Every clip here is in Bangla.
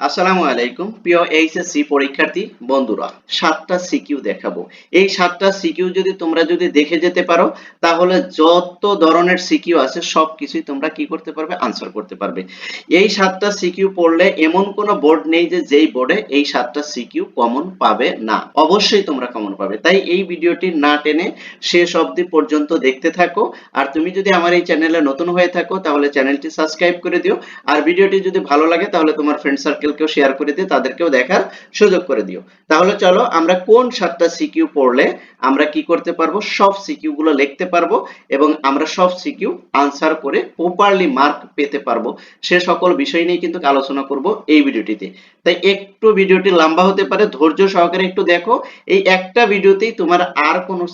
আসসালামু আলাইকুম, প্রিয় এইচএসসি পরীক্ষার্থী বন্ধুরা, সাতটা সিকিউ দেখাবো। এই সাতটা সিকিউ যদি তোমরা যদি দেখে যেতে পারো, তাহলে যত ধরনের সিকিউ আছে সব কিছুই তোমরা কি করতে পারবে, আনসার করতে পারবে। এই সাতটা সিকিউ পড়লে এমন কোনো বোর্ড নেই যে যেই বোর্ডে এই সাতটা সিকিউ কমন পাবে না। অবশ্যই তোমরা কমন পাবে। তাই এই ভিডিওটি না টেনে শেষ অবধি পর্যন্ত দেখতে থাকো। আর তুমি যদি আমার এই চ্যানেলে নতুন হয়ে থাকো, তাহলে চ্যানেলটি সাবস্ক্রাইব করে দিও। আর ভিডিওটি যদি ভালো লাগে, তাহলে তোমার ফ্রেন্ড সার্কেলকেও শেয়ার করে দিও, তাদেরকেও দেখার সুযোগ করে দিও। তাহলে চলো আমরা কোন সাতটা সিকিউ পড়লে আমরা কি করতে পারব? সব সিকিউ গুলো লিখতে পারব এবং আমরা সব সিকিউ আনসার করে প্রপারলি মার্ক পেতে পারব। সে সকল বিষয় নিয়ে কিন্তু আলোচনা করব এই ভিডিওটিতে। তাই একটু ভিডিওটি লম্বা হতে পারে, ধৈর্য সহকারে একটু দেখো। এই একটা ভিডিওতেই তোমার আর কোনো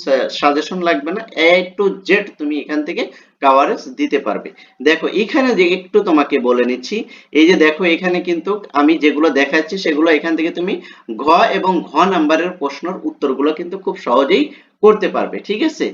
সাজেশন লাগবে না। এ টু জেড তুমি এখান থেকে কাভারেজ দিতে পারবে। দেখো, এখানে যে একটু তোমাকে বলে নিচ্ছি, এই যে দেখো, এখানে কিন্তু আমি যেগুলো দেখাচ্ছি, সেগুলো এখান থেকে তুমি ঘ এবং ঘ নাম্বারের প্রশ্নের উত্তরগুলো কিন্তু খুব সহজেই করতে পারবে, ঠিক আছে?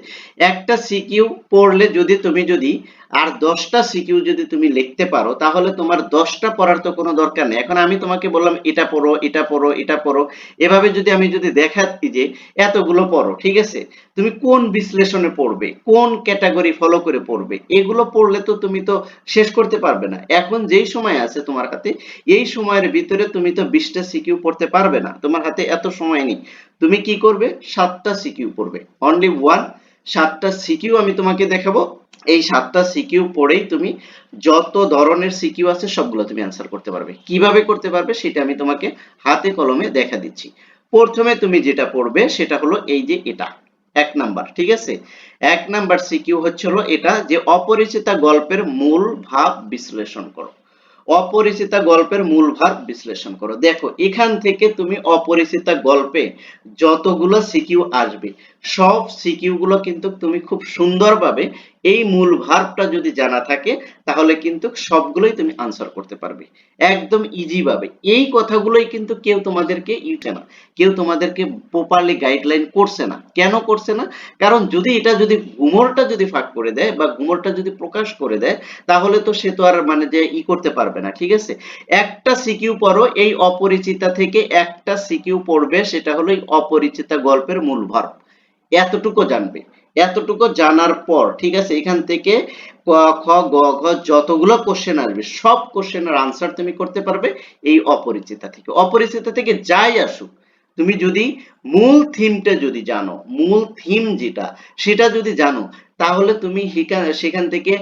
একটা সিকিউ পড়লে যদি তুমি যদি, আর দশটা সিকিউ যদি তুমি লিখতে পারো, তাহলে তোমার দশটা পড়ার তো কোনো দরকার নেই। এখন আমি তোমাকে বললাম, এটা পড়ো এটা পড়ো এটা পড়ো। এভাবে যদি আমি যদি দেখাচ্ছি যে এতগুলো পড়ো, ঠিক আছে? তুমি কোন বিশ্লেষণে পড়বে, কোন ক্যাটাগরি ফলো করে পড়বে, এগুলো পড়লে তো তুমি তো শেষ করতে পারবে না। এখন যেই সময় আছে তোমার হাতে, এই সময়ের ভিতরে তুমি তো বিশটা সিকিউ পড়তে পারবে না। তোমার হাতে এত সময় নেই। তুমি কি করবে? সাতটা সিকিউ পড়বে। অনলি ওয়ান সাতটা সিকিউ আমি তোমাকে দেখাবো। এই সাতটা সিকিউ পড়েই তুমি যত ধরনের সিকিউ আছে, সবগুলো তুমি অ্যান্সার করতে পারবে। কীভাবে করতে পারবে, সেটা আমি তোমাকে হাতে কলমে দেখা দিচ্ছি। প্রথমে তুমি যেটা পড়বে, সেটা হলো এই যে এটা। এক নাম্বার, ঠিক আছে? এক নাম্বার সিকিউ হচ্ছে হলো এটা যে অপরিচিতা গল্পের মূল ভাব বিশ্লেষণ করো। অপরিচিতা গল্পের মূল ভার বিশ্লেষণ করো। দেখো, এখান থেকে তুমি অপরিচিতা গল্পে যতগুলো সিকিউ আসবে, সব সিকিউ গুলো কিন্তু তুমি খুব সুন্দরভাবে এই মূল ভার্বটা যদি জানা থাকে, তাহলে কিন্তু সবগুলোই তুমি আনসার করতে পারবে। একদম ইজি ভাবে। এই কথাগুলোই কিন্তু কেউ তোমাদেরকে ইউটে না। কেউ তোমাদেরকে প্রপারলি গাইডলাইন করছে না। কেন করছে না? কারণ যদি এটা যদি ঘুমরটা যদি ফাঁক করে দেয় বা ঘুমরটা যদি প্রকাশ করে দেয়, তাহলে তো সে তো আর মানে যে ই করতে পারবে না, ঠিক আছে? একটা সিকিউ পড়ো, এই অপরিচিতা থেকে একটা সিকিউ পড়বে, সেটা হলো এই অপরিচিতা গল্পের মূল ভার্ব এতটুকু জানবে। এতটুকু জানার পর, ঠিক আছে, এখান থেকে ক, খ, গ, ঘ, যতগুলো কোশ্চেন আসবে, সব কোশ্চেনের আনসার তুমি করতে পারবে এই অপরিচিতা থেকে। অপরিচিতা থেকে যাই আসুক, তুমি যদি মূল থিমটা যদি জানো, মূল থিম যেটা, সেটা যদি জানো, তাহলে তুমি সেখান থেকে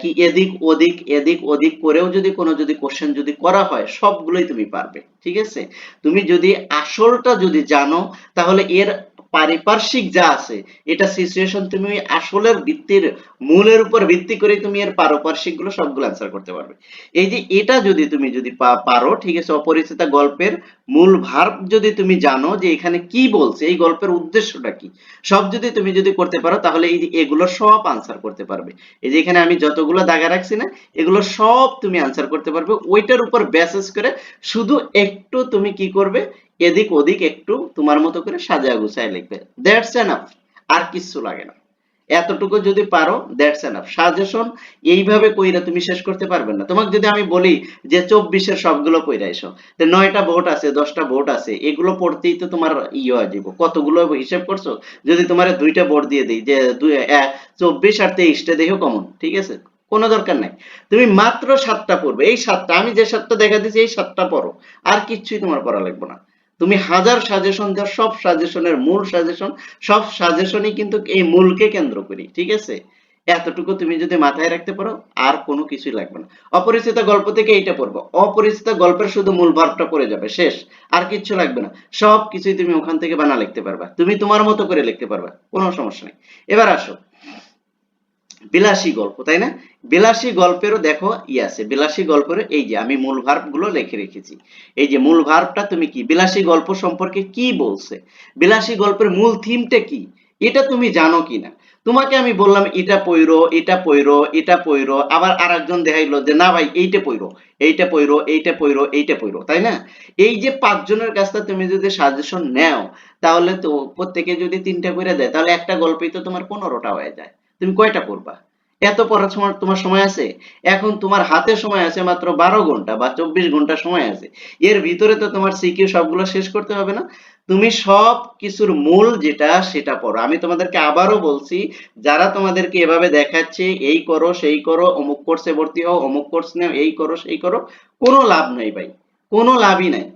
কি এদিক, ওদিক এদিক, ওদিক করেও যদি কোনো যদি কোশ্চেন যদি করা হয়, সবগুলোই তুমি পারবে, ঠিক আছে? তুমি যদি আসলটা যদি জানো, তাহলে এর পারিপার্শ্বিক যা আছে, এটা সিচুয়েশন তুমি আসলের ভিত্তির মূলের উপর ভিত্তি করে তুমি এর পারপার্শ্বিকগুলো সবগুলো অ্যান্সার করতে পারবে। এই যে এটা যদি তুমি যদি পারো, ঠিক আছে, অপরিচিতা গল্পের মূল ভার্ব যদি তুমি জানো যে এখানে কি বলছে, এই গল্পের উদ্দেশ্যটা কি, সব যদি তুমি যদি করতে পারো তাহলে এই যে এগুলো সব আনসার করতে পারবে। এই যে এখানে আমি যতগুলো দাগা রাখছি না, এগুলো সব তুমি আনসার করতে পারবে। ওইটার উপর বেসিস করে শুধু একটু তুমি কি করবে এদিক ওদিক একটু তোমার মতো করে সাজা গুছায় লিখবে। দ্যাটস এনাফ আর কিছু লাগে না। এতটুকু যদি পারো দ্যাটস এনাফ সাজেশন এইভাবে কইরা তুমি শেষ করতে পারবে না। তোমাকে যদি আমি বলি যে চব্বিশের সবগুলো কইরা এসো তো নয়টা ভোট আছে, দশটা ভোট আছে, এগুলো পড়তেই তো তোমার ইয়ে হয়ে যাব কতগুলো হিসেব করছ? যদি তোমার দুইটা ভোট দিয়ে দিই, যে দুই চব্বিশ আর তেইশটা, দেখো কমন ঠিক আছে? কোনো দরকার নাই। তুমি মাত্র সাতটা পড়বে। এই সাতটা, আমি যে সাতটা দেখা দিচ্ছি এই সাতটা পড়ো। আর কিচ্ছুই তোমার পড়া লাগবে না। তুমি হাজার সাজেশন দাও, সব সাজেশনের মূল সাজেশন সব সাজেশনই কিন্তু এই মূলকে কেন্দ্র করি, ঠিক আছে? এতটুকু তুমি যদি মাথায় রাখতে পারো, আর কোনো কিছুই লাগবে না। অপরিচিত গল্প থেকে এইটা পড়ব, অপরিচিত গল্পের শুধু মূল ভাবটা পড়ে যাবে, শেষ, আর কিচ্ছু লাগবে না। সব কিছুই তুমি ওখান থেকে বানা লিখতে পারবা, তুমি তোমার মতো করে লিখতে পারবা, কোনো সমস্যা নেই। এবার আসো বিলাসী গল্প, তাই না? বিলাসী গল্পেরও দেখো ই আছে, বিলাসী গল্পের এই যে আমি মূল ভার্বগুলো লিখে রেখেছি। এই যে মূল ভার্বটা তুমি কি, বিলাসী গল্প সম্পর্কে কি বলছে? বিলাসী গল্পের মূল থিমটা কি? এটা তুমি জানো কিনা? তোমাকে আমি বললাম, এটা পইরো এটা পইরো এটা পইরো আবার আর একজন দেখাইলো যে, না ভাই, এইটা পইরো এইটা পইরো এইটা পইরো এইটা পইরো তাই না? এই যে পাঁচজনের কাছটা তুমি যদি সাজেশন নেও, তাহলে তো প্রত্যেকে যদি তিনটা করে দেয়, তাহলে একটা গল্পেই তো তোমার পনেরোটা হয়ে যায়। তুমি কয়টা পড়বা? এত পড়ার সময় তোমার সময় আছে? এখন তোমার হাতে সময় আছে মাত্র বারো ঘণ্টা বা চব্বিশ ঘণ্টা সময় আছে। এর ভিতরে তো তোমার সিকিউ সবগুলো শেষ করতে হবে না। তুমি সব কিছুর মূল যেটা সেটা পড়ো। আমি তোমাদেরকে আবারও বলছি, যারা তোমাদেরকে এভাবে দেখাচ্ছে, এই করো, সেই করো, অমুক কোর্সে ভর্তি হও, অমুক কোর্স নেও, এই করো, সেই করো, কোনো লাভ নাই ভাই। কোনো লাভই নাই।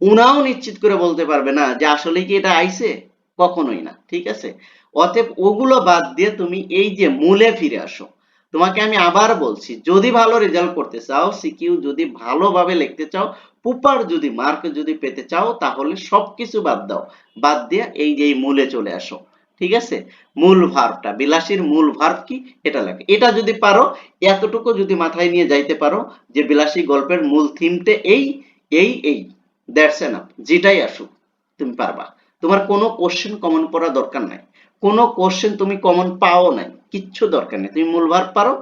উনাও নিশ্চিত করে বলতে পারবে না যে আসলে কি এটা আইছে? কখনোই না, ঠিক আছে? অতএব ওগুলো বাদ দিয়ে তুমি এই যে মূলে ফিরে আসো, তোমাকে আমি আবার বলছি, যদি ভালো রেজাল্ট করতে চাও, সিকিউ যদি ভালোভাবে লিখতে চাও প্রপার যদি মার্ক যদি পেতে চাও, তাহলে সবকিছু বাদ দাও, বাদ দিয়ে এই যে মূলে চলে আসো, ঠিক আছে? মূল ভার্বটা বিলাসীর মূল ভার্ব কি? এটা লাগে এটা যদি পারো, এতটুকু যদি মাথায় নিয়ে যাইতে পারো, যে বিলাসী গল্পের মূল থিমটা এই এই এই দ্যাটস এনাফ যেটাই আসুক, তুমি পারবা। তোমার কোনো কোশ্চেন কমন পড়া দরকার নাই। কোনো কোশ্চেন তুমি কমন পাও নাই। কিচ্ছু দরকার নেই। তুমি মূল ভার পারো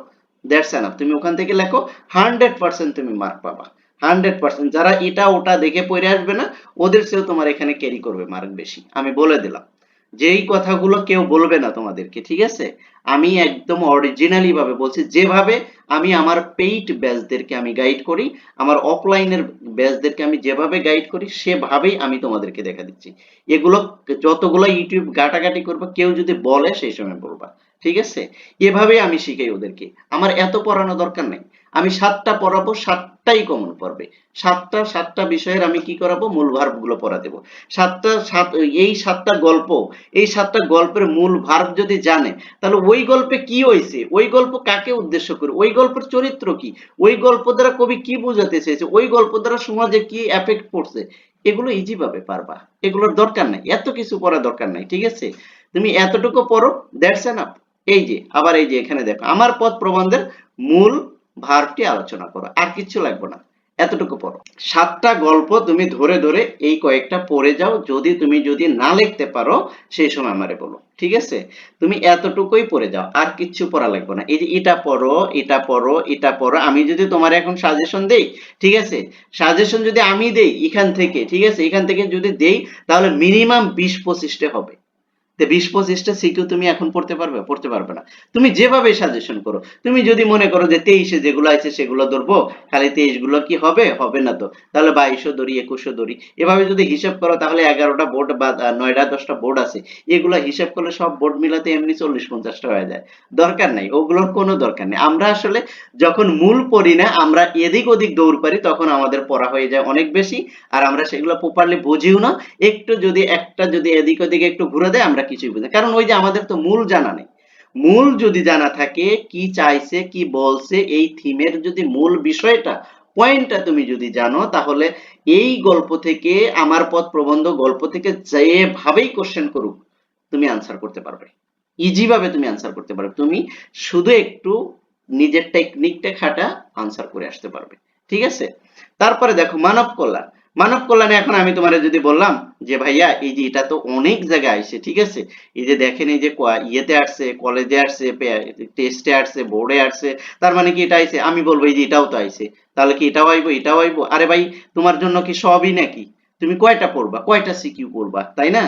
দ্যাটস অ্যানাফ তুমি ওখান থেকে লেখো হান্ড্রেড পার্সেন্ট তুমি মার্ক পাবা। হান্ড্রেড পার্সেন্ট যারা এটা ওটা দেখে পড়ে আসবে না, ওদের চেয়েও তোমার এখানে ক্যারি করবে মার্ক বেশি। আমি বলে দিলাম। যেই কথাগুলো কেউ বলবে না তোমাদেরকে, ঠিক আছে? আমি একদম অরিজিনালি ভাবে বলছি, যেভাবে আমি আমার পেইড ব্যাচদেরকে আমি গাইড করি, আমার অফলাইনের ব্যাচদেরকে আমি যেভাবে গাইড করি, সেভাবেই আমি তোমাদেরকে দেখা দিচ্ছি। এগুলো, যতগুলো ইউটিউব ঘাটাঘাটি করবে, কেউ যদি বলে, সেই সময় বলবা। ঠিক আছে? এভাবেই আমি শিখাই ওদেরকে। আমার এত পড়ানো দরকার নেই। আমি সাতটা পড়াবো, সাতটাই কমন পড়বে। সাতটা সাতটা বিষয়ের আমি কি করাবো? মূল ভার্বগুলো পড়া দেবো। সাতটা, সাত, এই সাতটা গল্প, এই সাতটা গল্পের মূল ভার্ব যদি জানে, তাহলে ওই গল্পে কি হয়েছে? ওই গল্প কাকে উদ্দেশ্য করে? ওই গল্পের চরিত্র কি? ওই গল্প দ্বারা কবি কি বোঝাতে চেয়েছে? ওই গল্প দ্বারা সমাজে কি এফেক্ট পড়ছে? এগুলো ইজি ভাবে পারবা। এগুলোর দরকার নাই। এত কিছু পড়া দরকার নাই। ঠিক আছে? তুমি এতটুকু পড়ো দ্যাটস এনাফ এই যে, আবার এই যে এখানে দেখো, আমার পথ প্রবন্ধের মূল ভার্বটি আলোচনা করো, আর কিচ্ছু লাগবে না, এতটুকু পড়ো। সাতটা গল্প তুমি ধরে ধরে এই কয়েকটা পড়ে যাও, যদি তুমি যদি না লিখতে পারো, সেই সময় আমারে বলো, ঠিক আছে? তুমি এতটুকুই পড়ে যাও, আর কিচ্ছু পড়া লাগবে না। এই যে, এটা পড়ো এটা পড়ো এটা পড়ো, আমি যদি তোমার এখন সাজেশন দেই, ঠিক আছে? সাজেশন যদি আমি দেই এখান থেকে, ঠিক আছে? এখান থেকে যদি দেই, তাহলে মিনিমাম বিশ পঁচিশটা হবে। তো বিশ পঁচিশটা সিকিউ তুমি এখন পড়তে পারবে পড়তে পারবে না। তুমি যেভাবে সাজেশন করো, তুমি যদি মনে করো যে তেইশে যেগুলো আছে সেগুলো ধরবো খালি তেইশগুলো কি হবে? হবে না তো। তাহলে বাইশও ধরি, একুশও ধরি। এভাবে যদি হিসাব করো, তাহলে এগারোটা বোর্ড বা নয়টা দশটা বোর্ড আছে। এগুলো হিসাব করলে সব বোর্ড মিলাতে এমনি চল্লিশ পঞ্চাশটা হয়ে যায়। দরকার নাই, ওগুলোর কোনো দরকার নেই। আমরা আসলে যখন মূল পড়ি না, আমরা এদিক ওদিক দৌড় পারি তখন আমাদের পড়া হয়ে যায় অনেক বেশি। আর আমরা সেগুলো প্রপারলি বুঝিও না। একটু যদি একটা যদি এদিক ওদিকে একটু ঘুরে দেয়, আমরা কিছুই বুঝি কারণ ওই যে আমাদের তো মূল জানা নেই। মূল যদি জানা থাকে, কি চাইছে, কি বলছে, এই থিমের যদি মূল বিষয়টা, পয়েন্টটা তুমি যদি জানো, তাহলে এই গল্প থেকে, আমার পথ প্রবন্ধ গল্প থেকে যেভাবেই কোশ্চেন করুক, তুমি আনসার করতে পারবে। ইজি ভাবে তুমি আনসার করতে পারবে। তুমি শুধু একটু নিজের টেকনিকটা খাটা আনসার করে আসতে পারবে। ঠিক আছে? তারপরে দেখো, মানব কল্যাণ। মানব কল্যাণে এখন আমি তোমারে যদি বললাম যে, ভাইয়া, এই যে এটা তো অনেক জায়গায় আইছে, ঠিক আছে? এই যে দেখেন, এই যে ইয়েতে আসছে কলেজে আসছে টেস্টে আসছে বোর্ডে আসছে, তার মানে কি এটা আইছে? আমি বলব, এই যে এটাও তো আইছে। তাহলে কি এটাও আইবো এটাও আইবো? আরে ভাই, তোমার জন্য কি সবই নাকি? তুমি কয়টা পড়বা? কয়টা সিকিউ করবা? তাই না?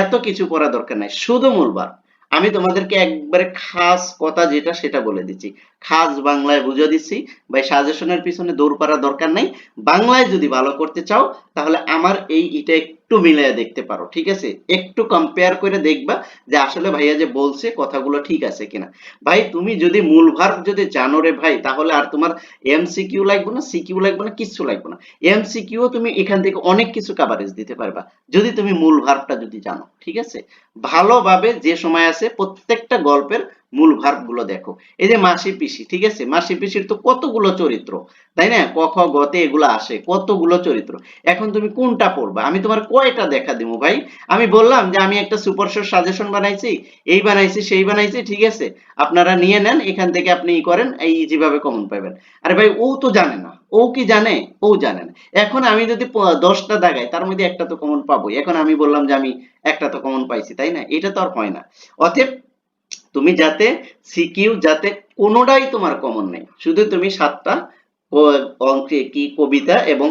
এত কিছু পড়া দরকার নাই। শুধু মূলবার। আমি তোমাদেরকে একবারে খাস কথা যেটা, সেটা বলে দিচ্ছি। খাস বাংলায় বুঝে দিচ্ছি। ভাই সাজেশনের পিছনে দৌড় করার দরকার নাই। বাংলায় যদি ভালো করতে চাও, তাহলে আমার এই এটা একটু মিলিয়ে দেখতে পারো, ঠিক আছে? একটু কম্পেয়ার করে দেখবা যে আসলে ভাইয়া যে বলছে কথাগুলো ঠিক আছে কিনা। ভাই, তুমি যদি মূল ভার্ব যদি জানো রে ভাই, তাহলে আর তোমার এমসিকিউ লাগবে না সিকিউ লাগবে না, কিচ্ছু লাগবে না। এমসিকিউ তুমি এখান থেকে অনেক কিছু কাভারেজ দিতে পারবা, যদি তুমি মূল ভার্বটা যদি জানো, ঠিক আছে? ভালোভাবে যে সময় আছে প্রত্যেকটা গল্পের মূল ভার্বগুলো দেখো। এই যে মাসি পিসি, ঠিক আছে? মাসি পিসির তো কতগুলো চরিত্র, তাই না? ক, খ গতে এগুলো আসে, কতগুলো চরিত্র। এখন তুমি কোনটা পড়বা? আমি তোমার কয়টা দেখা দিব ভাই? আমি বললাম যে আমি একটা সুপার শোর সাজেশন বানাইছি, এই বানাইছি, সেই বানাইছি, ঠিক আছে? আপনারা নিয়ে নেন, এখান থেকে আপনি ই করেন, এই যেভাবে কমন পাবেন। আরে ভাই, ও তো জানে না। ও কি জানে? ও জানে না। এখন আমি যদি দশটা দাগাই তার মধ্যে একটা তো কমন পাবোই। এখন আমি বললাম যে আমি একটা তো কমন পাইছি, তাই না? এটা তো আর হয় না। অতএব তুমি যাতে সিকিউ, যাতে কোনোটাই তোমার কমন নেই। শুধু তুমি সাতটা অঙ্কে কি কবিতা এবং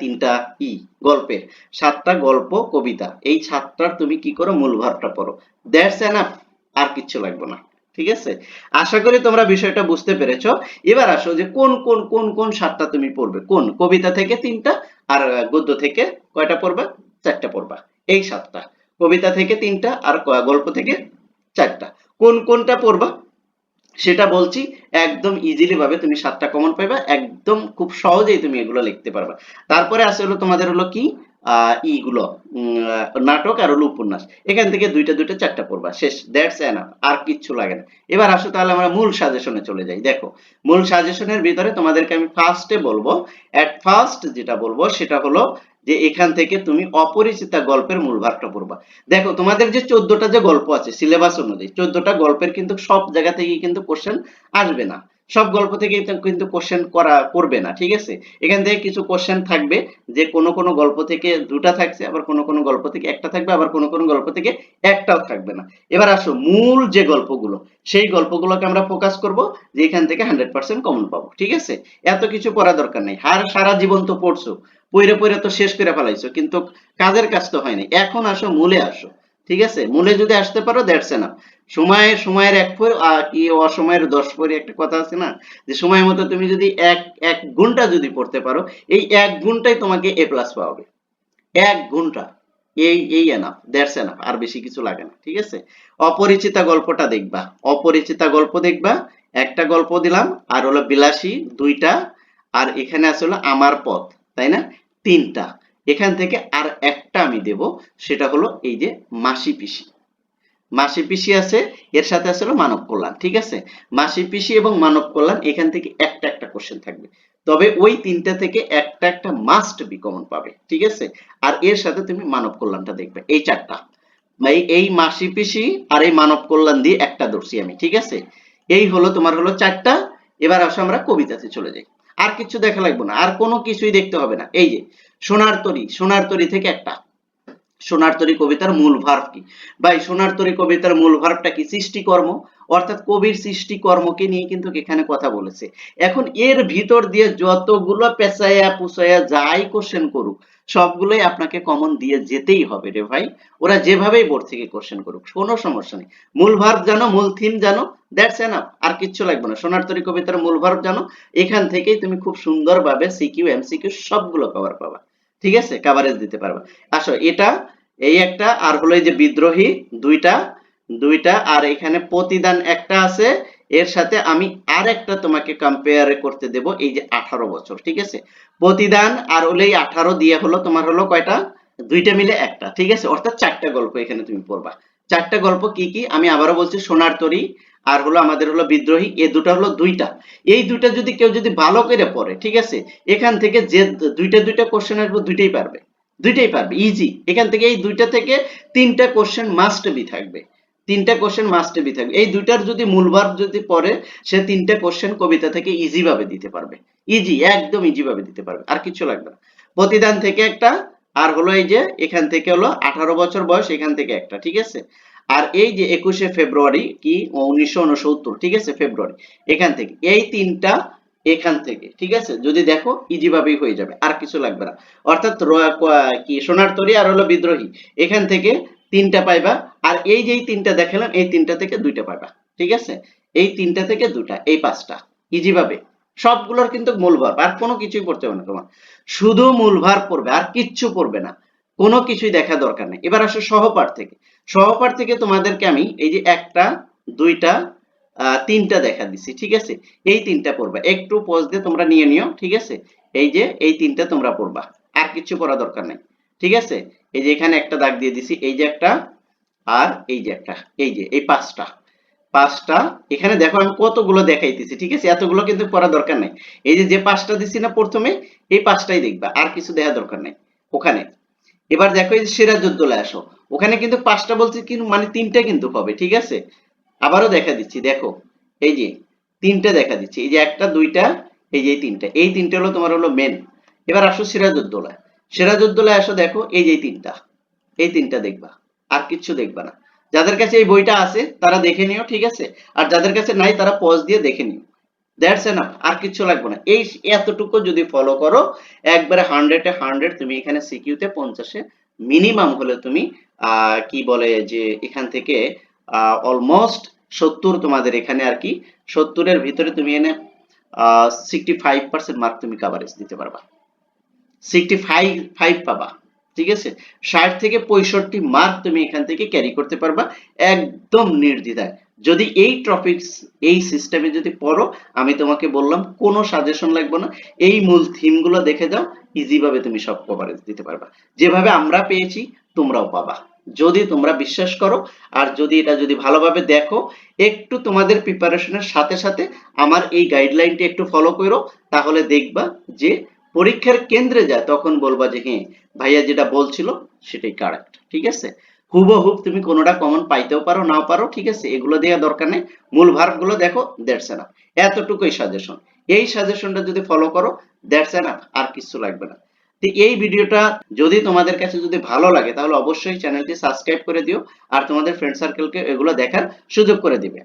তিনটা ই, গল্পের। সাতটা গল্প, কবিতা। এই সাতটার তুমি কি করো? মূল ভাবটা পড়ো। দ্যাটস এনাফ আর কিচ্ছু লাগবে না। ঠিক আছে? আশা করি তোমরা বিষয়টা বুঝতে পেরেছ। এবার আসো যে কোন কোন কোন কোন সাতটা তুমি পড়বে? কোন? কবিতা থেকে তিনটা আর গদ্য থেকে কয়টা পড়বা? চারটা পড়বা। এই সাতটা। কবিতা থেকে তিনটা আর গল্প থেকে চারটা। কোন কোনটা পড়বা? সেটা বলছি, একদম ইজিলি ভাবে তুমি সাতটা কমন পাইবা, একদম খুব সহজেই তুমি এগুলো লিখতে পারবা। তারপরে আছে হলো তোমাদের হলো কি? ইগুলো নাটক আর হলো উপন্যাস। এখান থেকে দুইটা দুইটা, চারটা পড়বা, শেষ দ্যাটস এনাফ আর কিচ্ছু লাগে না। এবার আসো তাহলে আমরা মূল সাজেশনে চলে যাই। দেখো, মূল সাজেশনের ভিতরে তোমাদেরকে আমি ফার্স্টে বলব এট ফার্স্ট যেটা বলব সেটা হলো যে এখান থেকে তুমি অপরিচিতা গল্পের মূল ভাগটা পড়বা। দেখো, তোমাদের যে চোদ্দটা যে গল্প আছে সিলেবাস অনুযায়ী, চোদ্দটা গল্পের কিন্তু সব জায়গা থেকে কিন্তু কোশ্চেন আসবে না। সব গল্প থেকে কিন্তু কোশ্চেন করা, করবে না, ঠিক আছে? এখান থেকে কিছু কোশ্চেন থাকবে, যে কোনো কোনো গল্প থেকে দুটা থাকছে, আবার কোনো কোনো গল্প থেকে একটা থাকবে, আবার কোনো কোনো গল্প থেকে একটাও থাকবে না। এবার আসো, মূল যে গল্পগুলো, সেই গল্পগুলোকে আমরা ফোকাস করব, যে এখান থেকে হান্ড্রেড পার্সেন্ট কমন পাবো, ঠিক আছে? এত কিছু পড়া দরকার নেই। হার সারা জীবন তো পড়ছো, পইরে পইরে তো শেষ করে ফেলাইছো, কিন্তু কাজের কাজ তো হয়নি। এখন আসো, মূলে আসো। ঠিক আছে? মনে যদি আসতে পারো দ্যাটস এনাফ সময় সময়ের এক পর, আর কি অসময়ের দশ পরে একটা কথা আছে না? যে সময় মতো তুমি যদি এক এক ঘণ্টা যদি পড়তে পারো, এই এক ঘন্টায় তোমাকে এ প্লাস পাওয়াবে। এক ঘণ্টা এই এই এনাফ দ্যাটস এনাফ আর বেশি কিছু লাগে না, ঠিক আছে? অপরিচিতা গল্পটা দেখবা। অপরিচিতা গল্প দেখবা, একটা গল্প দিলাম, আর হলো বিলাসী দুইটা, আর এখানে আছে হলো আমার পথ, তাই না? তিনটা। এখান থেকে আর একটা আমি দেব, সেটা হলো এই যে মাসি পিসি। মাসি পিসি আছে, এর সাথে আছে মানব কল্যাণ, ঠিক আছে? মাসি পিসি এবং মানব কল্যাণ, এখান থেকে একটা একটা কোশ্চেন থাকবে। তবে ওই তিনটা থেকে একটা একটা মাস্ট বি কমন পাবে, ঠিক আছে? আর এর সাথে তুমি মানব কল্যাণটা দেখবে, এই চারটা। এই মাসি পিসি আর এই মানব কল্যাণ দিয়ে একটা ধরছি আমি, ঠিক আছে? এই হলো তোমার হলো চারটা, এবার আসো আমরা কবিতাতে চলে যাই। আর কিছু দেখা লাগবে না, আর কোনো কিছুই দেখতে হবে না। এই যে সোনার তরী সোনার তরী থেকে একটা। সোনার তরী কবিতার মূল ভার্ব কি? ভাই, সোনার তরী কবিতার মূল ভার্বটা কি? সৃষ্টিকর্ম। অর্থাৎ কবির সৃষ্টিকর্মকে নিয়ে কিন্তু এখানে কথা বলেছে। এখন এর ভিতর দিয়ে যতগুলো পেঁচাইয়া পুষাইয়া যাই কোশ্চেন করুক সবগুলোই আপনাকে কমন দিয়ে যেতেই হবে রে ভাই। ওরা যেভাবেই বোর্ড থেকে কোশ্চেন করুক, কোনো সমস্যা নেই। মূল ভার্ব জানো, মূল থিম জানো দ্যাটস এনাফ আর কিচ্ছু লাগবে না। সোনার তরী কবিতার মূল ভার্ব জানো, এখান থেকেই তুমি খুব সুন্দরভাবে সিকিউ এমসিকিউ সবগুলো কভার পাবা। ঠিক আছে? কাভারেজ দিতে পারবা। আসো, এটা, এই একটা, আর হলো এই যে বিদ্রোহী, দুইটা দুইটা, আর এখানে প্রতিদান একটা আছে। এর সাথে আমি আর একটা তোমাকে কম্পেয়ার করতে দেব, এই যে আঠারো বছর, ঠিক আছে? প্রতিদান আর হলো এই আঠারো দিয়ে হলো, তোমার হলো কয়টা? দুইটা মিলে একটা, ঠিক আছে? অর্থাৎ চারটা গল্প এখানে তুমি পড়বা। চারটা গল্প কি কি? আমি আবারও বলছি, সোনার তরী আর হলো আমাদের হলো বিদ্রোহী, এ দুটো হলো দুইটা। এই দুইটা যদি কেউ যদি ভালো করে পড়ে, ঠিক আছে? এখান থেকে যে দুইটা দুইটা কোশ্চেন আসবে, দুইটাই পারবে। দুইটাই পারবে ইজি এখান থেকে এই দুইটা থেকে তিনটা কোশ্চেন মাস্ট বি থাকবে। তিনটা কোশ্চেন মাস্ট বি থাকবে। এই দুইটার যদি মূল যদি পড়ে, সে তিনটা কোশ্চেন কবিতা থেকে ইজি ভাবে দিতে পারবে। ইজি একদম ইজি ভাবে দিতে পারবে, আর কিছু লাগবে না। প্রতিদান থেকে একটা, আর হলো এই যে, এখান থেকে হলো আঠারো বছর বয়স, এখান থেকে একটা, ঠিক আছে? আর এই যে একুশে ফেব্রুয়ারি, কি? উনিশশো উনসত্তর, ঠিক আছে? ফেব্রুয়ারি, এখান থেকে। এই তিনটা এখান থেকে, ঠিক আছে? যদি দেখো ইজি ভাবেই হয়ে যাবে, আর কিছু লাগবে না। অর্থাৎ কি, সোনার তরী, আর হলো বিদ্রোহী। এখান থেকে তিনটা পাইবা আর এই যে তিনটা দেখালাম, এই তিনটা থেকে দুইটা পাইবা ঠিক আছে? এই তিনটা থেকে দুটা এই পাঁচটা ইজি ভাবে সবগুলোর কিন্তু মূল ভার্ব আর কোনো কিছুই পড়তে হবে না তোমার। শুধু মূল ভার্ব পড়বে, আর কিচ্ছু পড়বে না। কোনো কিছুই দেখা দরকার নেই। এবার আসো সহপাঠ থেকে। সহপাঠ থেকে তোমাদেরকে আমি এই যে একটা, দুইটা তিনটা দেখা দিছি, ঠিক আছে? এই তিনটা পড়বা। একটু পজ দিয়ে তোমরা নিয়ে নিও, ঠিক আছে? এই যে, এই তিনটা তোমরা পড়বা। আর কিছু করা দরকার নেই, ঠিক আছে? এই যে এখানে একটা দাগ দিয়ে দিছি, এই যে একটা আর এই যে একটা, এই যে, এই পাঁচটা। পাঁচটা, এখানে দেখো আমি কতগুলো দেখাইতেছি, ঠিক আছে? এতগুলো কিন্তু পড়া দরকার নাই। এই যে যে পাঁচটা দিছি না প্রথমে, এই পাঁচটাই দেখবা, আর কিছু দেখা দরকার নাই। ওখানে। এবার দেখো এই যে সিরাজউদ্দৌলা আসো। ওখানে কিন্তু পাঁচটা বলছি কিন্তু মানে তিনটা কিন্তু হবে, ঠিক আছে? আবারও দেখা দিচ্ছি, দেখো। এই যে, তিনটা দেখা দিচ্ছি। এই যে একটা, দুইটা, এই যে তিনটা। এই তিনটা হলো তোমার হলো মেন এবার আসো সিরাজউদ্দৌলা সিরাজউদ্দৌলা আসো দেখো, এই যে তিনটা। এই তিনটা দেখবা। আর কিচ্ছু দেখবা না। যাদের কাছে এই বইটা আছে, তারা দেখে নিও, ঠিক আছে? আর যাদের কাছে নাই, তারা পজ দিয়ে দেখে নিও। দ্যাটস এনাফ আর কিছু লাগবে না। এই এতটুকু যদি ফলো করো, একবারে হান্ড্রেডে হান্ড্রেড তুমি এখানে সিকিউতে পঞ্চাশে মিনিমাম হলে তুমি কি বলে যে এখান থেকে অলমোস্ট সত্তর তোমাদের এখানে আর কি সত্তরের ভিতরে তুমি এনে সিক্সটি ফাইভ পার্সেন্ট মার্ক তুমি কাভারেজ দিতে পারবা। সিক্সটি ফাইভ ফাইভ পাবা। ঠিক আছে? ষাট থেকে পঁয়ষট্টি মার্ক তুমি এখান থেকে ক্যারি করতে পারবা, একদম নির্দ্বিধায়। যদি এই টপিকস এই সিস্টেমে যদি পড়ো, আমি তোমাকে বললাম কোনো সাজেশন লাগবে না। এই মূল থিমগুলো দেখে যাও ইজিভাবে তুমি সব কভারেজ দিতে পারবা। যেভাবে আমরা পেয়েছি, তোমরাও পাবা। যদি তোমরা বিশ্বাস করো, আর যদি এটা যদি ভালোভাবে দেখো, একটু তোমাদের প্রিপারেশনের সাথে সাথে আমার এই গাইডলাইনটি একটু ফলো করো, তাহলে দেখবা যে পরীক্ষার কেন্দ্রে যায়, তখন বলবা যে হ্যাঁ ভাইয়া যেটা বলছিল সেটাই কারেক্ট ঠিক আছে? হুবহুব তুমি কোনোটা কমন পাইতেও পারো, নাও পারো, ঠিক আছে? এগুলো দেওয়া দরকার নেই। মূল ভার্বগুলো দেখো দ্যাটস এনাফ এতটুকুই সাজেশন এই সাজেশনটা যদি ফলো করো দ্যাটস এনাফ আর কিছু লাগবে না। তো এই ভিডিওটা যদি তোমাদের কাছে যদি ভালো লাগে, তাহলে অবশ্যই চ্যানেলটি সাবস্ক্রাইব করে দিও, আর তোমাদের ফ্রেন্ড সার্কেলকে এগুলো দেখার সুযোগ করে দিবে।